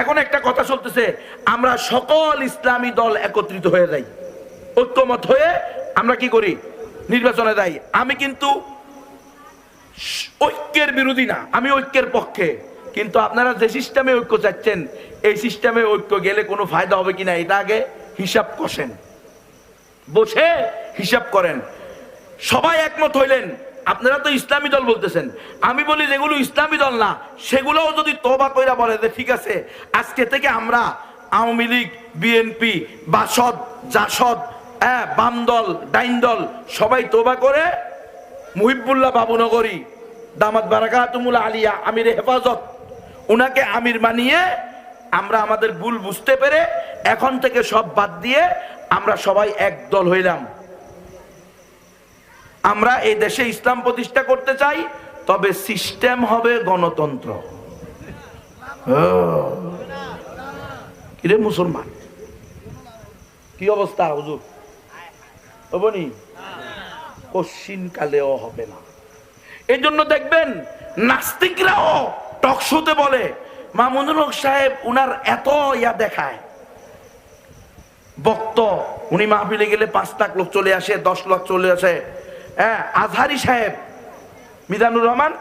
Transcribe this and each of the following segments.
এখন একটা কথা চলতেছে, আমরা সকল ইসলামী দল একত্রিত হয়ে যাই। ঐক্যমত হয়ে আমরা কি করি? নির্বাচনে যাই। আমি কিন্তু ঐক্যের বিরোধী না, আমি ঐক্যের পক্ষে। কিন্তু আপনারা যে সিস্টেমে ঐক্য চাচ্ছেন, এই সিস্টেমে ঐক্য গেলে কোনো ফায়দা হবে কিনা, এটা আগে হিসাব কষেন। বসে হিসাব করেন। সবাই একমত হইলেন আপনারা তো ইসলামী দল বলতেছেন। আমি বলি যেগুলো ইসলামী দল না, সেগুলোও যদি তোবা কইরা বলে যে ঠিক আছে, আজকে থেকে আমরা আওয়ামী লীগ, বিএনপি, বাসদ, জাসদ হ্যাঁ বাম দল, ডাইন দল, সবাই তোবা করে মুহিবুল্লাহ বাবুনগরী, দামাত বারাকাতুমুল আলিয়া, আমির হেফাজত, উনাকে আমির মানিয়ে আমরা আমাদের ভুল বুঝতে পেরে এখন থেকে সব বাদ দিয়ে আমরা সবাই এক দল হইলাম। আমরা এই দেশে ইসলাম প্রতিষ্ঠা করতে চাই, তবে সিস্টেম হবে গণতন্ত্র। কিরে মুসলমান? কি অবস্থা, হুজুর? হবনি কশিন কালেও হবে না। এই জন্য দেখবেন, নাস্তিকরাও টকশোতে বলে, মামুনুল হক সাহেব উনার এত ইয়া দেখায়। বক্ত, উনি মাহফিলে গেলে পাঁচ লাখ লোক চলে আসে, দশ লাখ চলে আসে। আজহারি সাহেব, মিজানুর রহমান,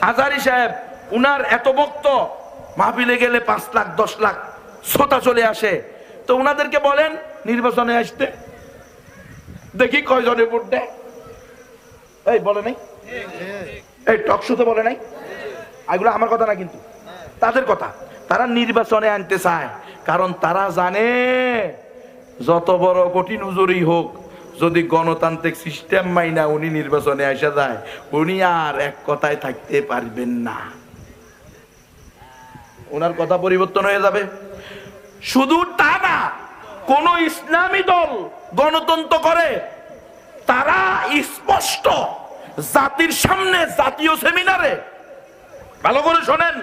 আজহারি সাহেব, উনার এত বক্ত মাহফিলে গেলে পাঁচ লাখ, দশ লাখ শ্রোতা চলে আসে। তো উনাদেরকে বলেন, নির্বাচনে আসতে। দেখি কয়জনে ভোট দেয়। এই, বলে নাই? এই, টক শোতে বলে নাই? এগুলো আমার কথা না কিন্তু। তাদের কথা। তারা নির্বাচনে আনতে চায়। কারণ তারা জানে, যত বড় কঠিন উজুরই হোক যদি গণতান্ত্রিক সিস্টেম মাইনা উনি নির্বাচনে আসা যায়, উনি আর এক কথায় থাকতে পারবেন না। ওনার কথা পরিবর্তন হয়ে যাবে। শুধু তা না, কোন ইসলামী দল গণতন্ত্র করে, তারা স্পষ্ট জাতির সামনে জাতীয় সেমিনারে, ভালো করে শোনেন,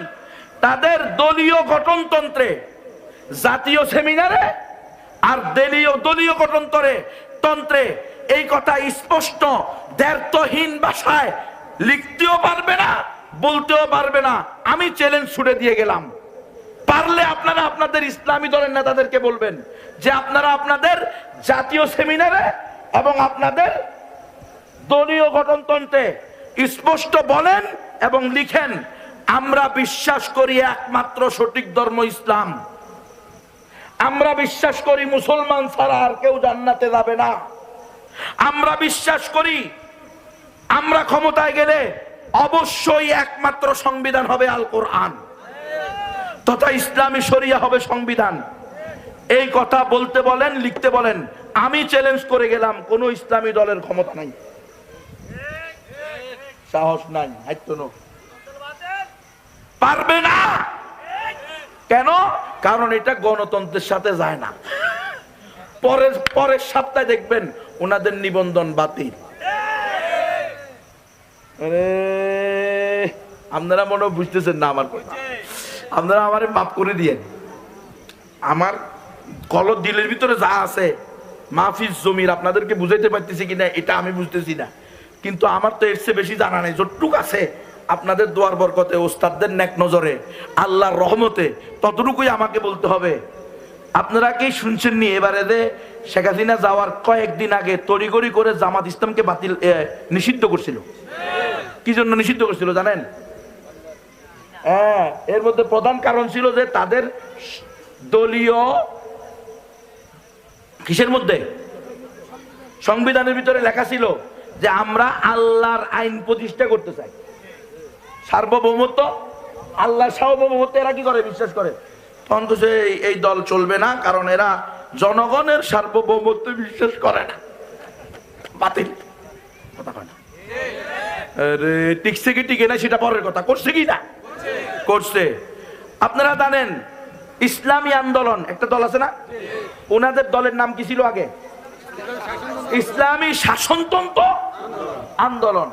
তাদের দলীয় গঠনতন্ত্রে, জাতীয় সেমিনারে আর দলীয় দলীয় গঠনতন্ত্রে তন্ত্রে এই কথা স্পষ্ট, দ্ব্যর্থহীন ভাষায় লিখতেও পারবে না, বলতেও পারবে না। আমি চ্যালেঞ্জ ছুড়ে দিয়ে গেলাম। পারলে আপনারা আপনাদের ইসলামী দলের নেতাদেরকে বলবেন যে আপনারা আপনাদের জাতীয় সেমিনারে এবং আপনাদের দলীয় গঠনতন্ত্রে স্পষ্ট বলেন এবং লিখেন, আমরা বিশ্বাস করি একমাত্র সঠিক ধর্ম ইসলাম। আমরা বিশ্বাস করি মুসলমান ছাড়া আর কেউ জান্নাতে যাবে না। আমরা বিশ্বাস করি আমরা ক্ষমতায় গেলে অবশ্যই একমাত্র সংবিধান হবে আল কোরআন তথা ইসলামী শরিয়া হবে সংবিধান। এই কথা বলতে বলেন, লিখতে বলেন, আমি চ্যালেঞ্জ করে গেলাম, কোন ইসলামী দলের ক্ষমতা নাই। সাহস নাই পারবে না! কেন? কারণ এটা গণতন্ত্রের সাথে যায় না। পরের পরের সপ্তাহে দেখবেন ওনাদের নিবন্ধন বাতিল। আপনারা মনে বুঝতেছেন না আমার কথা। আপনারা আমারে মাফ করে দিয়েন। আমার কলর দিলের ভিতরে যা আছে মাহফিজ জমির, আপনাদেরকে বুঝাইতে পারতেছি কিনা, এটা আমি বুঝতেছি না। কিন্তু আমার তো এর চেয়ে বেশি জানা নেই। যতটুক আছে আপনাদের দোয়ার বরকতে ওস্তাদদের নেক নজরে, আল্লাহর রহমতে ততটুকুই আমাকে বলতে হবে। আপনারা কি শুনছেন নি এবারে যে শেখ হাসিনা যাওয়ার কয়েকদিন আগে তড়িগড়ি করে জামাত ইসলামকে বাতিল নিষিদ্ধ করছিল? কি জন্য নিষিদ্ধ করছিল জানেন? হ্যাঁ এর মধ্যে প্রধান কারণ ছিল যে তাদের দলীয় কিসের মধ্যে? সংবিধানের ভিতরে লেখা ছিল যে আমরা আল্লাহর আইন প্রতিষ্ঠা করতে চাই। সার্বভৌমত্ব? আল্লাহ সার্বভৌমত্ব, এরা কি করে? বিশ্বাস করে। তখন তো এই- দল চলবে না, কারণ এরা জনগণের সার্বভৌমত্ব বিশ্বাস করে না। বাতিল। কথা কয় না। টিকছে কি, টিকে না সেটা পরের কথা। করছে কি না? করছে। আপনারা জানেন, ইসলামী আন্দোলন, একটা দল আছে না? ওনাদের দলের নাম কি ছিল আগে? ইসলামী শাসনতন্ত্র আন্দোলন।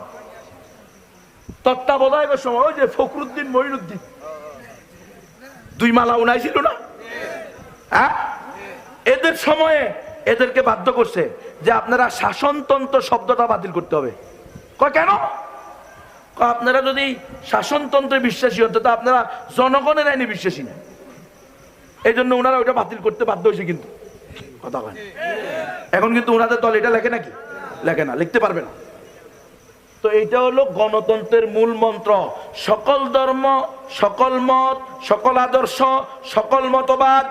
তত্ত্বাবধায়কের সময় ওই যে ফখরুদ্দিন মঈনুদ্দিন। দুই মালা উনাই না? হ্যাঁ? এদের সময়ে এদেরকে বাধ্য করছে যে আপনারা শাসনতন্ত্র শব্দটা বাতিল করতে হবে। কেন? আপনারা যদি শাসনতন্ত্রে বিশ্বাসী হন, তো আপনারা জনগণের আইনে বিশ্বাসী না। এই জন্য ওনারা ওটা বাতিল করতে বাধ্য হয়েছে কিন্তু। কথা এখন কিন্তু ওনাদের দল এটা লেখে নাকি? লেখে না, লিখতে পারবে না। তো এইটা হলো গণতন্ত্রের মূল মন্ত্র। সকল ধর্ম, সকল মত, সকল আদর্শ, সকল মতবাদ,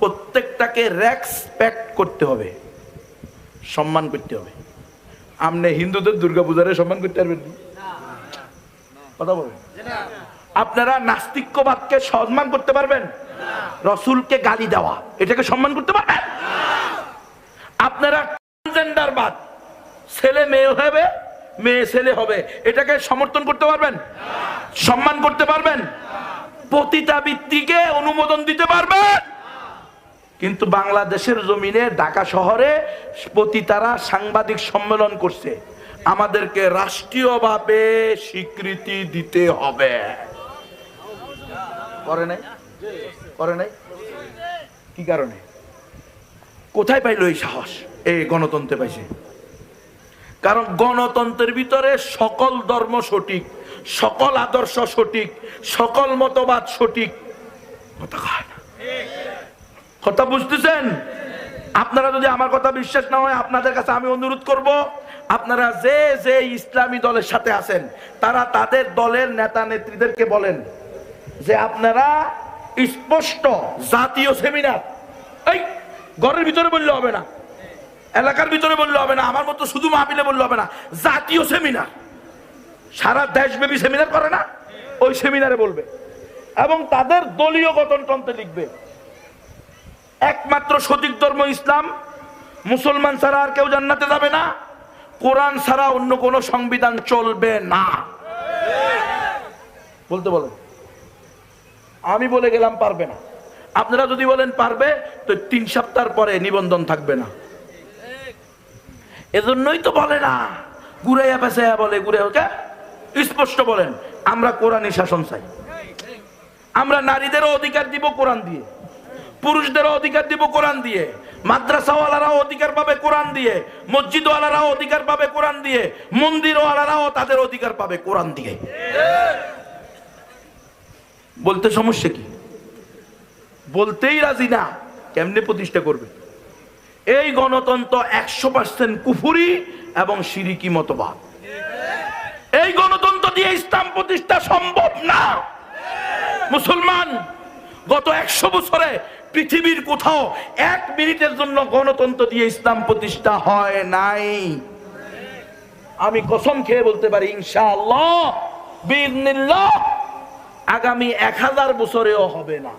প্রত্যেকটাকে রেসপেক্ট করতে হবে। সম্মান করতে হবে। আপনি হিন্দুদের দুর্গা পূজারে সম্মান করতে পারবেন? কথা বলেন। আপনারা নাস্তিক্যবাদকে সম্মান করতে পারবেন? রসুলকে গালি দেওয়া, এটাকে সম্মান করতে পারবেন? আপনারা ট্রান্সজেন্ডারবাদ ছেলে মেয়ে হবে মেয়ে ছেলে হবে। এটাকে সমর্থন করতে পারবেন? সম্মান করতে পারবেন? পতিতাবৃত্তিকে অনুমোদন দিতে পারবেন? কিন্তু বাংলাদেশের জমিনে ঢাকা শহরে পতিতারা সাংবাদিক সম্মেলন করছে। আমাদেরকে রাষ্ট্রীয়ভাবে স্বীকৃতি দিতে হবে। করে নাই? করে নাই? কি কারণে? কোথায় পাইলো এই সাহস? এই গণতন্ত্রে পাইছে? কারণ গণতন্ত্রের ভিতরে সকল ধর্ম সঠিক, সকল আদর্শ সঠিক, সকল মতবাদ সঠিক। কথা বুঝতেছেন? আপনারা যদি আমার কথা বিশ্বাস না হয়, আপনাদের কাছে আমি অনুরোধ করব, আপনারা যে যে ইসলামী দলের সাথে আছেন, তারা তাদের দলের নেতা নেত্রীদেরকে বলেন যে আপনারা স্পষ্ট জাতীয় সেমিনার, এই, ঘরের ভিতরে বললে হবে না। এলাকার ভিতরে বললে হবে না, আমার মতো শুধু মাহফিলে বললে হবে না, জাতীয় সেমিনার সারা দেশব্যাপী সেমিনার করে না, ওই সেমিনারে বলবে। এবং তাদের দলীয় গঠনতন্ত্রে লিখবে। একমাত্র সঠিক ধর্ম ইসলাম, মুসলমান ছাড়া আর কেউ জান্নাতে যাবে না, কোরআন ছাড়া অন্য কোন সংবিধান চলবে না। বলতে বলেন। আমি বলে গেলাম পারবে না। আপনারা যদি বলেন পারবে, তো তিন সপ্তাহ পরে নিবন্ধন থাকবে না। এজন্যই তো বলে না। ঘুরাইয়া পেঁচাইয়া বলে, ঘুরে ওকে স্পষ্ট বলেন, আমরা কোরআনই শাসন চাই। আমরা নারীদেরও অধিকার দিব কোরআন দিয়ে। পুরুষদেরও অধিকার দিব কোরআন দিয়ে। মাদ্রাসাওয়ালারাও অধিকার পাবে কোরআন দিয়ে। মসজিদওয়ালারাও অধিকার পাবে কোরআন দিয়ে। মন্দিরওয়ালারাও তাদের অধিকার পাবে কোরআন দিয়ে। বলতে সমস্যা কি? বলতেই রাজি না। কেমনে প্রতিষ্ঠা করবে? এই গণতন্ত্র একশো পার্সেন্ট কুফুরি এবং সিরিকি মতবাদ। এই গণতন্ত্র দিয়ে ইসলাম প্রতিষ্ঠা সম্ভব না। মুসলমান, গত একশো বছরে পৃথিবীর কোথাও এক মিনিটের জন্য গণতন্ত্র দিয়ে ইসলাম প্রতিষ্ঠা হয় নাই। আমি কসম খেয়ে বলতে পারি, ইনশাআল্লাহ আগামী এক হাজার বছরেও হবে না।